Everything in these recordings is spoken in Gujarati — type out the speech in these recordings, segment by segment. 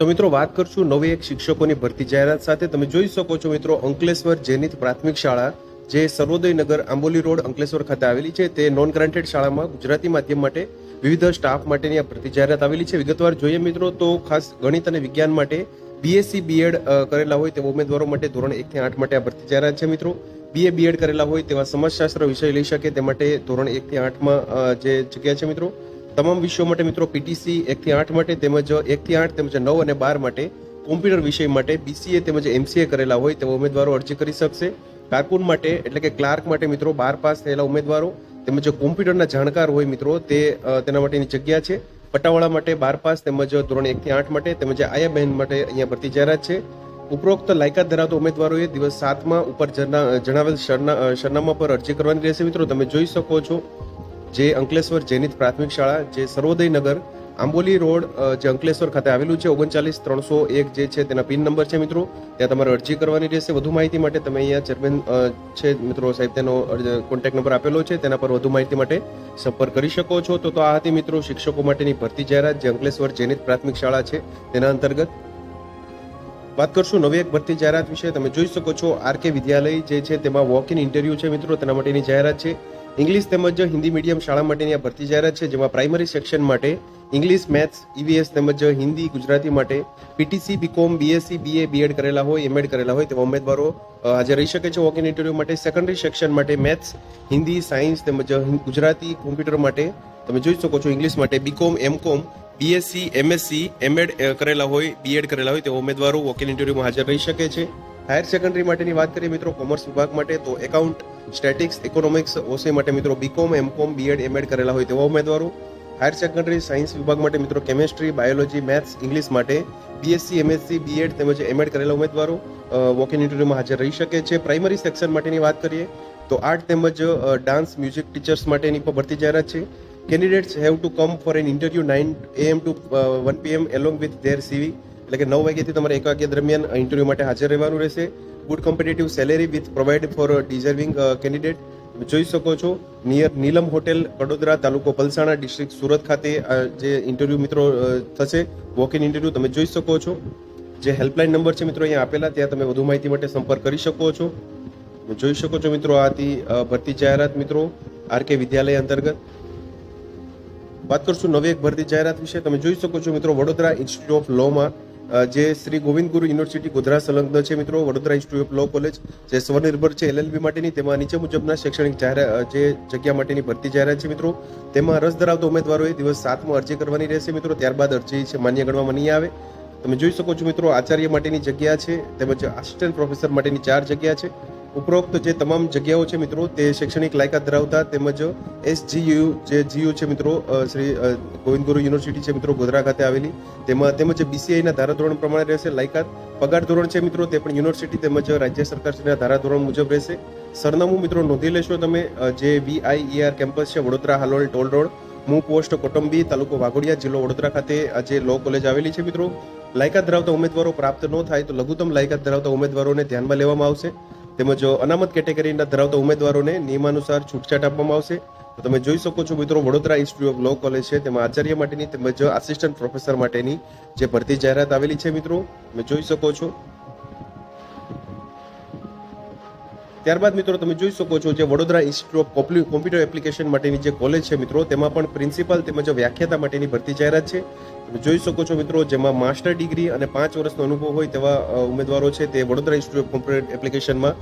તો મિત્રો વાત કરશું નવી એક શિક્ષકોની ભરતી જાહેરાત સાથે. તમે જોઈ શકો છો મિત્રો અંકલેશ્વર જેનિત પ્રાથમિક શાળા, જે સર્વોદય નગર આંબોલી રોડ અંકલેશ્વર ખાતે આવેલી છે. તે નોન ગ્રાન્ટેડ શાળામાં ગુજરાતી માધ્યમ માટે વિવિધ સ્ટાફ માટેની આ ભરતી જાહેરાત આવેલી છે. વિગતવાર જોઈએ મિત્રો તો ખાસ ગણિત અને વિજ્ઞાન માટે બીએસસી બીએડ કરેલા હોય તેવા ઉમેદવારો માટે ધોરણ એકથી આઠ માટે આ ભરતી જાહેરાત છે મિત્રો. બીએ બીએડ કરેલા હોય તેવા સમાજશાસ્ત્ર વિષય લઈ શકે તે માટે ધોરણ એકથી આઠમાં જે જગ્યા છે મિત્રો તમામ વિષયો માટે મિત્રો પીટીસી એકથી આઠ માટે તેમજ એકથી આઠ તેમજ નવ અને બાર માટે કોમ્પ્યુટર વિષય માટે બીસીએ તેમજ એમસીએ કરેલા હોય તેવા ઉમેદવારો અરજી કરી શકશે. કારકુન માટે એટલે કે ક્લાર્ક માટે મિત્રો બાર પાસ થયેલા ઉમેદવારો તેમજ કોમ્પ્યુટરના જાણકાર હોય મિત્રો તે તેના માટેની જગ્યા છે. પટાવાળા માટે બાર પાસ તેમજ ધોરણ એકથી આઠ માટે તેમજ આયા બહેન માટે અહીંયા ભરતી જાહેરાત છે. ઉપરોક્ત લાયકાત ધરાવતા ઉમેદવારોએ દિવસ સાતમાં ઉપર જણાવેલ સરના- સરનામા પર અરજી કરવાની રહેશે મિત્રો. તમે જોઈ શકો છો જે અંકલેશ્વર જૈનિત પ્રાથમિક શાળા, જે સર્વોદય નગર આંબોલી રોડ જે અંકલેશ્વર ખાતે આવેલું છે, ઓગણચાલીસ ત્રણસો એક જે છે તેના પિન નંબર છે મિત્રો. ત્યાં તમારે અરજી કરવાની રહેશે. વધુ માહિતી માટે તમે અહીંયા ચેરમેન છે મિત્રો સાહેબ, તેનો કોન્ટેક્ટ નંબર આપેલો છે, તેના પર વધુ માહિતી માટે સંપર્ક કરી શકો છો. તો તો આ હતી મિત્રો શિક્ષકો માટેની ભરતી જાહેરાત, જે અંકલેશ્વર જૈનિત પ્રાથમિક શાળા છે તેના અંતર્ગત. વાત કરશું નવી એક ભરતી જાહેરાત વિશે. તમે જોઈ શકો છો આરકે વિદ્યાલય જે છે તેમાં વોક ઇન ઇન્ટરવ્યુ છે મિત્રો, તેના માટેની જાહેરાત છે. ઇંગ્લિશ તેમજ હિન્દી મીડિયમ શાળા માટેની આ ભરતી જાહેરાત છે, જેમાં પ્રાઇમરી સેક્શન માટે ઇંગ્લિશ, મેથ્સ, ઈવીએસ તેમજ હિન્દી, ગુજરાતી માટે PTC, BCom, BSc, BA, BEd કરેલા હોય, એમએડ કરેલા હોય તેવા ઉમેદવારો આજે રહી શકે છે વોક ઇન ઇન્ટરવ્યુ માટે. સેકન્ડરી સેક્શન માટે મેથ્સ, હિન્દી સાયન્સ તેમજ ગુજરાતી કોમ્પ્યુટર માટે તમે જોઈ શકો છો ઇંગ્લિશ માટે BCom, MCom, BSc, MSc, MEd કરેલા હોય, બીએડ કરેલા હોય તેવા ઉમેદવારો વોક ઇન ઇન્ટરવ્યુમાં હાજર રહી શકે છે. હાયર સેકન્ડરી માટેની વાત કરીએ મિત્રો કોમર્સ વિભાગ માટે, તો એકાઉન્ટ સ્ટેટિક્સ, ઇકોનોમિક્સ, ઓસી માટે મિત્રો બીકોમ એમકોમ બીએડ એમએડ કરેલા હોય તેવા ઉમેદવારો. હાયર સેકન્ડરી સાયન્સ વિભાગ માટે મિત્રો કેમેસ્ટ્રી બાયોલોજી મેથ્સ ઇંગ્લિશ માટે બીએસસી એમએસસી બીએડ તેમજ એમએડ કરેલા ઉમેદવારો વોક ઇન ઇન્ટરવ્યુમાં હાજર રહી શકે છે. પ્રાઇમરી સેક્શન માટેની વાત કરીએ, તો આર્ટ તેમજ ડાન્સ મ્યુઝિક ટીચર્સ માટેની પણ ભરતી જાહેરાત છે. Candidates have to come for an interview nine AM to one PM along with their CV એટલે કે નવ વાગ્યાથી તમારે એક વાગ્યા દરમિયાન ઇન્ટરવ્યુ માટે હાજર રહેવાનું રહેશે. Good competitive salary with provide for deserving candidate જોઈ શકો છો નિયર નીલમ હોટેલ, વડોદરા તાલુકો પલસાણા ડિસ્ટ્રિક્ટ સુરત ખાતે જે ઇન્ટરવ્યુ મિત્રો થશે વોક ઇન ઇન્ટરવ્યૂ તમે જોઈ શકો છો. જે હેલ્પલાઇન નંબર છે મિત્રો અહીંયા આપેલા, ત્યાં તમે વધુ માહિતી માટે સંપર્ક કરી શકો છો. જોઈ શકો છો મિત્રો આ હતી ભરતી જાહેરાત મિત્રો આરકે વિદ્યાલય અંતર્ગત. વાત કરશું નવી એક ભરતી જાહેરાત વિશે. તમે જોઈ શકો છો મિત્રો વડોદરા ઇન્સ્ટિટ્યૂટ ઓફ લોમાં જે શ્રી ગોવિંદ ગુરુ યુનિવર્સિટી ગોધરા સંલગ્ન છે મિત્રો, Vadodara institute of law college જે સ્વનિર્ભર છે એલએલબી માટેની, તેમાં નીચે મુજબના શૈક્ષણિક જાહેરાત જે જગ્યા માટેની ભરતી જાહેરાત છે મિત્રો. તેમાં રસ ધરાવતા ઉમેદવારોએ દિવસ સાતમાં અરજી કરવાની રહેશે મિત્રો. ત્યારબાદ અરજી છે, માન્ય ગણવામાં નહીં આવે. તમે જોઈ શકો છો મિત્રો, આચાર્ય માટેની જગ્યા છે, તેમજ આસિસ્ટન્ટ પ્રોફેસર માટેની ચાર જગ્યા છે. ઉપરોક્ત જે તમામ જગ્યાઓ છે મિત્રો, તે શૈક્ષણિક લાયકાત ધરાવતા તેમજ એસજીયુ જે જીયુ છે મિત્રો શ્રી ગોવિંદ ગુરુ યુનિવર્સિટી છે મિત્રો, ગોધરા ખાતે આવેલી. તેમાં તેમજ બીસીઆઈના ધારાધોરણ પ્રમાણે રહેશે લાયકાત. પગાર ધોરણ છે મિત્રો, તે પણ યુનિવર્સિટી તેમજ રાજ્ય સરકારશ્રીના ધારાધોરણ મુજબ રહેશે. સરનામું મિત્રો નોંધી લેશો તમે જે વીઆઈઈઆર કેમ્પસ છે વડોદરા હાલોલ ટોલ રોડ, મૂ પોસ્ટ કોટંબી, તાલુકો વાઘોડિયા, જિલ્લો વડોદરા ખાતે આજે લો કોલેજ આવેલી છે મિત્રો. લાયકાત ધરાવતા ઉમેદવારો પ્રાપ્ત ન થાય તો લઘુત્તમ લાયકાત ધરાવતા ઉમેદવારોને ધ્યાનમાં લેવામાં આવશે. તેમજ અનામત કેટેગરીના ધરાવતા ઉમેદવારોને નિયમાનુસાર છૂટછાટ આપવામાં આવશે. તો તમે જોઈ શકો છો મિત્રો, Vadodara institute of law college છે. તેમાં આચાર્ય માટેની તેમજ આસિસ્ટન્ટ પ્રોફેસર માટેની જે ભરતી જાહેરાત આવેલી છે મિત્રો, તમે જોઈ શકો છો. ત્યારબાદ મિત્રો તમે જોઈ શકો છો જે Vadodara institute of computer application માટેની જે કોલેજ છે મિત્રો, તેમાં પણ પ્રિન્સિપાલ તેમજ વ્યાખ્યાતા માટેની ભરતી જાહેરાત છે. તમે જોઈ શકો છો મિત્રો, જેમાં માસ્ટર ડિગ્રી અને પાંચ વર્ષનો અનુભવ હોય તેવા ઉમેદવારો છે તે વડોદરા ઇન્સ્ટિટ્યૂટ ઓફ કોમ્પ્યુટર એપ્લિકેશનમાં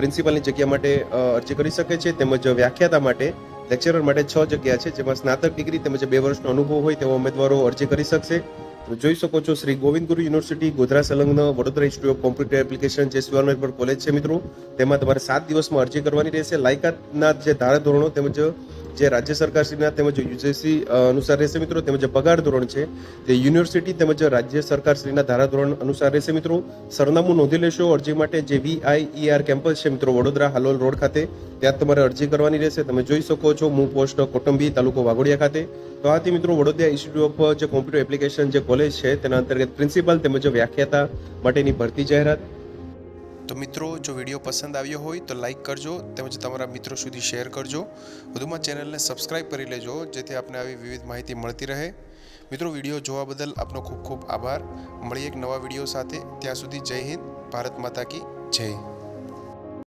પ્રિન્સિપાલની જગ્યા માટે અરજી કરી શકે છે તેમજ વ્યાખ્યાતા માટે લેક્ચરર માટે છ જગ્યા છે, જેમાં સ્નાતક ડિગ્રી તેમજ બે વર્ષનો અનુભવ હોય તેવા ઉમેદવારો અરજી કરી શકશે. તમે જોઈ શકો છો શ્રી ગોવિંદ ગુરુ યુનિવર્સિટી, ગોધરા સંલગ્ન Vadodara institute of computer application જે પર કોલેજ છે મિત્રો. તેમાં તમારે સાત દિવસમાં અરજી કરવાની રહેશે. લાયકાતના જે ધારાધોરણો તેમજ જે રાજ્ય સરકારશ્રીના તેમજ યુજીસી અનુસાર રહેશે મિત્રો. તેમજ પગાર ધોરણ છે. તે યુનિવર્સિટી તેમજ રાજ્ય સરકારશ્રીના ધારાધોરણ અનુસાર રહેશે મિત્રો. સરનામું નોંધી લેશો. અરજી માટે જે વીઆઈઈઆર કેમ્પસ છે મિત્રો, વડોદરા હાલોલ રોડ ખાતે. ત્યાં તમારે અરજી કરવાની રહેશે. તમે જોઈ શકો છો. હું પોસ્ટ કોટંબી તાલુકો વાઘોડિયા ખાતે. તો આથી મિત્રો વડોદરા ઇન્સ્ટિટ્યૂટ ઓફ જે કોમ્પ્યુટર એપ્લિકેશન જે કોલેજ છે, તેના અંતર્ગત પ્રિન્સિપાલ તેમજ વ્યાખ્યાતા માટેની ભરતી જાહેરાત. તો મિત્રો, જો વીડિયો પસંદ આવ્યો હોય તો લાઈક કરજો તેમજ તમારા મિત્રો સુધી શેર કરજો. વધુમાં ચેનલને સબસ્ક્રાઇબ કરી લેજો, જેથી આપને આવી વિવિધ માહિતી મળતી રહે. મિત્રો, વીડિયો જોવા બદલ આપનો ખૂબ ખૂબ આભાર. મળીએ એક નવા વીડિયો સાથે. ત્યાં સુધી જય હિન્દ, ભારત માતા કી જય.